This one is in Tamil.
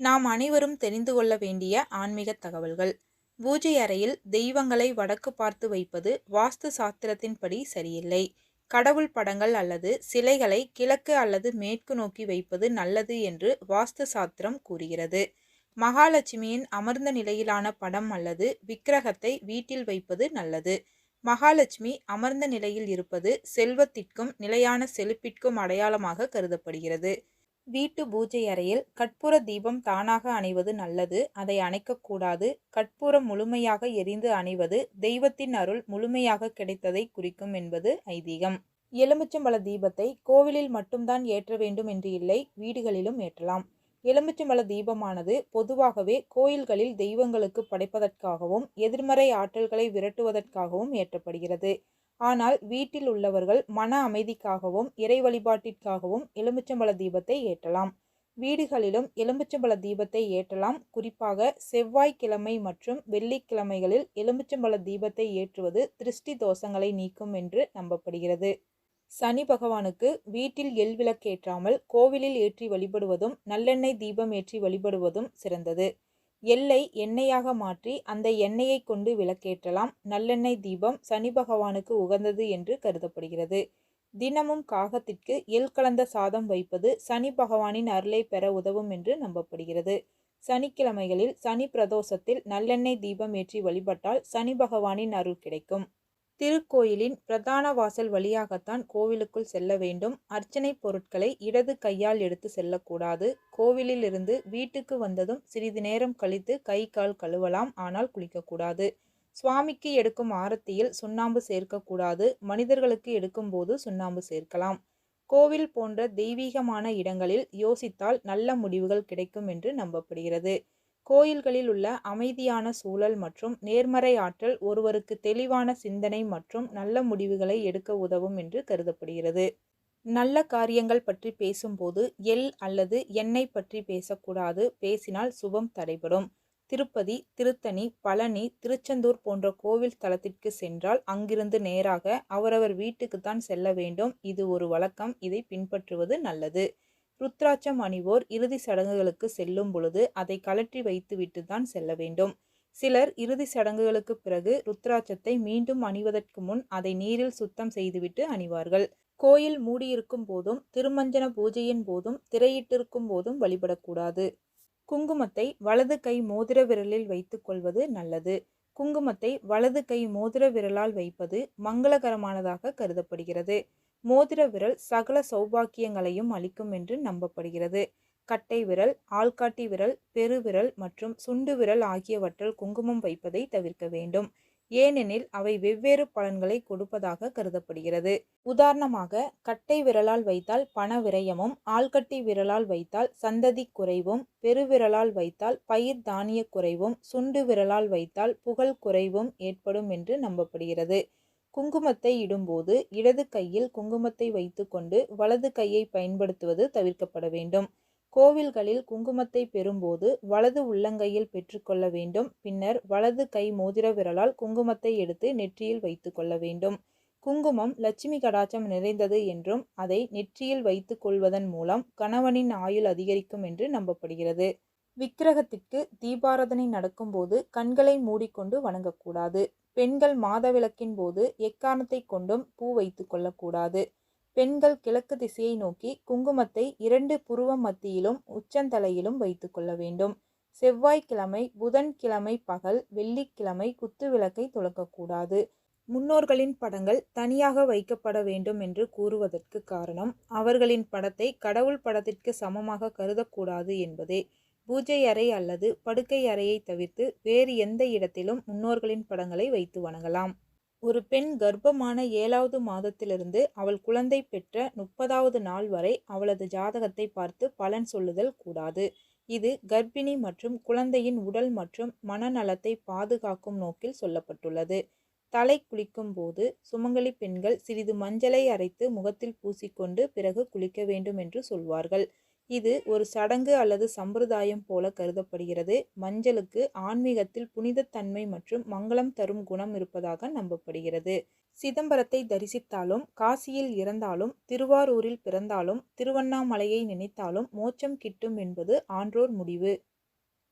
நாம் அனைவரும் தெரிந்து கொள்ள வேண்டிய ஆன்மீக தகவல்கள். பூஜை அறையில் தெய்வங்களை வடக்கு பார்த்து வைப்பது வாஸ்து சாஸ்திரத்தின்படி சரியில்லை. கடவுள் படங்கள் அல்லது சிலைகளை கிழக்கு அல்லது மேற்கு நோக்கி வைப்பது நல்லது என்று வாஸ்து சாஸ்திரம் கூறுகிறது. மகாலட்சுமியின் அமர்ந்த நிலையிலான படம் அல்லது விக்கிரகத்தை வீட்டில் வைப்பது நல்லது. மகாலட்சுமி அமர்ந்த நிலையில் இருப்பது செல்வத்திற்கும் நிலையான செழிப்பிற்கும் அடையாளமாக கருதப்படுகிறது. வீட்டு பூஜை அறையில் கற்பூர தீபம் தானாக அணைவது நல்லது. அதை அணைக்கக்கூடாது கற்பூரம் முழுமையாக எரிந்து அணைவது தெய்வத்தின் அருள் முழுமையாக கிடைத்ததை குறிக்கும் என்பது ஐதீகம். எலுமிச்சம்பழ தீபத்தை கோவிலில் மட்டும்தான் ஏற்ற வேண்டும் என்று இல்லை வீடுகளிலும் ஏற்றலாம். எலுமிச்சம்பழ தீபமானது பொதுவாகவே கோயில்களில் தெய்வங்களுக்கு படைப்பதற்காகவும் எதிர்மறை ஆற்றல்களை விரட்டுவதற்காகவும் ஏற்றப்படுகிறது. ஆனால் வீட்டில் உள்ளவர்கள் மன அமைதிக்காகவும் இறை வழிபாட்டிற்காகவும் எலுமிச்சம்பழ தீபத்தை ஏற்றலாம். வீடுகளிலும் எலுமிச்சம்பழ தீபத்தை ஏற்றலாம். குறிப்பாக செவ்வாய்க்கிழமை மற்றும் வெள்ளிக்கிழமைகளில் எலுமிச்சம்பழ தீபத்தை ஏற்றுவது திருஷ்டி தோஷங்களை நீக்கும் என்று நம்பப்படுகிறது. சனி பகவானுக்கு வீட்டில் எல் விளக்கேற்றாமல் கோவிலில் ஏற்றி வழிபடுவதும் நல்லெண்ணெய் தீபம் ஏற்றி வழிபடுவதும் சிறந்தது. எள்ளை எண்ணெயாக மாற்றி அந்த எண்ணெயை கொண்டு விளக்கேற்றலாம். நல்லெண்ணெய் தீபம் சனி பகவானுக்கு உகந்தது என்று கருதப்படுகிறது. தினமும் காகத்திற்கு எள் கலந்த சாதம் வைப்பது சனி பகவானின் அருளை பெற உதவும் என்று நம்பப்படுகிறது. சனிக்கிழமைகளில் சனி பிரதோஷத்தில் நல்லெண்ணெய் தீபம் ஏற்றி வழிபட்டால் சனி பகவானின் அருள் கிடைக்கும். திருக்கோயிலின் பிரதான வாசல் வழியாகத்தான் கோவிலுக்குள் செல்ல வேண்டும். அர்ச்சனை பொருட்களை இடது கையால் எடுத்து செல்லக்கூடாது. கோவிலில் இருந்து வீட்டுக்கு வந்ததும் சிறிது நேரம் கழித்து கை கால் கழுவலாம். ஆனால் குளிக்கக்கூடாது. சுவாமிக்கு எடுக்கும் ஆரத்தியில் சுண்ணாம்பு சேர்க்கக்கூடாது. மனிதர்களுக்கு எடுக்கும்போது சுண்ணாம்பு சேர்க்கலாம். கோவில் போன்ற தெய்வீகமான இடங்களில் யோசித்தால் நல்ல முடிவுகள் கிடைக்கும் என்று நம்பப்படுகிறது. கோயில்களில் உள்ள அமைதியான சூழல் மற்றும் நேர்மறை ஆற்றல் ஒருவருக்கு தெளிவான சிந்தனை மற்றும் நல்ல முடிவுகளை எடுக்க உதவும் என்று கருதப்படுகிறது. நல்ல காரியங்கள் பற்றி பேசும்போது எள் அல்லது எண்ணெய் பற்றி பேசக்கூடாது. பேசினால் சுபம் தடைபடும். திருப்பதி திருத்தணி பழனி திருச்செந்தூர் போன்ற கோவில் தலத்திற்கு சென்றால் அங்கிருந்து நேராக அவரவர் வீட்டுக்குத்தான் செல்ல வேண்டும். இது ஒரு வழக்கம். இதை பின்பற்றுவது நல்லது. ருத்ராட்சம் அணிவோர் இறுதி சடங்குகளுக்கு செல்லும் பொழுது அதை கழற்றி வைத்துவிட்டு தான் செல்ல வேண்டும். சிலர் இறுதி சடங்குகளுக்கு பிறகு ருத்ராட்சத்தை மீண்டும் அணிவதற்கு முன் அதை நீரில் சுத்தம் செய்துவிட்டு அணிவார்கள். கோயில் மூடியிருக்கும் போதும் திருமஞ்சன பூஜையின் போதும் திரையிட்டிருக்கும் போதும் வழிபடக்கூடாது. குங்குமத்தை வலது கை மோதிர விரலில் வைத்துக் கொள்வது நல்லது. குங்குமத்தை வலது கை மோதிர விரலால் வைப்பது மங்களகரமானதாக கருதப்படுகிறது. மோதிர விரல் சகல சௌபாக்கியங்களையும் அளிக்கும் என்று நம்பப்படுகிறது. கட்டை விரல் ஆள்காட்டி விரல் பெருவிரல் மற்றும் சுண்டு விரல் ஆகியவற்றில் குங்குமம் வைப்பதை தவிர்க்க வேண்டும். ஏனெனில் அவை வெவ்வேறு பலன்களை கொடுப்பதாக கருதப்படுகிறது. உதாரணமாக கட்டை விரலால் வைத்தால் பண விரயமும் ஆள்கட்டி விரலால் வைத்தால் சந்ததி குறைவும் பெருவிரலால் வைத்தால் பயிர் தானிய குறைவும் சுண்டு விரலால் வைத்தால் புகழ் குறைவும் ஏற்படும் என்று நம்பப்படுகிறது. குங்குமத்தை இடும்போது இடது கையில் குங்குமத்தை வைத்துக்கொண்டு வலது கையை பயன்படுத்துவது தவிர்க்கப்பட வேண்டும். கோவில்களில் குங்குமத்தை பெறும்போது வலது உள்ளங்கையில் பெற்றுக்கொள்ள வேண்டும். பின்னர் வலது கை மோதிர விரலால் குங்குமத்தை எடுத்து நெற்றியில் வைத்துக்கொள்ள வேண்டும். குங்குமம் லட்சுமி கடாச்சம் நிறைந்தது என்றும் அதை நெற்றியில் வைத்துக்கொள்வதன் மூலம் கணவனின் ஆயுள் அதிகரிக்கும் என்று நம்பப்படுகிறது. விக்கிரகத்திற்கு தீபாராதனை நடக்கும்போது கண்களை மூடிக்கொண்டு வணங்கக்கூடாது. பெண்கள் மாதவிளக்கின் போது எக்காரணத்தை கொண்டும் பூ வைத்து கொள்ளக்கூடாது. பெண்கள் கிழக்கு திசையை நோக்கி குங்குமத்தை இரண்டு புருவம் மத்தியிலும் உச்சந்தலையிலும் வைத்து கொள்ள வேண்டும். செவ்வாய்க்கிழமை புதன்கிழமை பகல் வெள்ளிக்கிழமை குத்து விளக்கை துளக்கக்கூடாது முன்னோர்களின் படங்கள் தனியாக வைக்கப்பட வேண்டும் என்று கூறுவதற்கு காரணம் அவர்களின் படத்தை கடவுள் படத்திற்கு சமமாக கருதக்கூடாது என்பதே. பூஜை அறை அல்லது படுக்கை அறையை தவிர்த்து வேறு எந்த இடத்திலும் முன்னோர்களின் படங்களை வைத்து வணங்கலாம். ஒரு பெண் கர்ப்பமான ஏழாவது மாதத்திலிருந்து அவள் குழந்தை பெற்ற முப்பதாவது நாள் வரை அவளது ஜாதகத்தை பார்த்து பலன் சொல்லுதல் கூடாது. இது கர்ப்பிணி மற்றும் குழந்தையின் உடல் மற்றும் மனநலத்தை பாதுகாக்கும் நோக்கில் சொல்லப்பட்டுள்ளது. தலை குளிக்கும் போது சுமங்கலி பெண்கள் சிறிது மஞ்சளை அரைத்து முகத்தில் பூசிக்கொண்டு பிறகு குளிக்க வேண்டும் என்று சொல்வார்கள். இது ஒரு சடங்கு அல்லது சம்பிரதாயம் போல கருதப்படுகிறது. மஞ்சளுக்கு ஆன்மீகத்தில் புனிதத்தன்மை மற்றும் மங்களம் தரும் குணம் இருப்பதாக நம்பப்படுகிறது. சிதம்பரத்தை தரிசித்தாலும் காசியில் இறந்தாலும் திருவாரூரில் பிறந்தாலும் திருவண்ணாமலையை நினைத்தாலும் மோட்சம் கிட்டும் என்பது ஆன்றோர் முடிவு.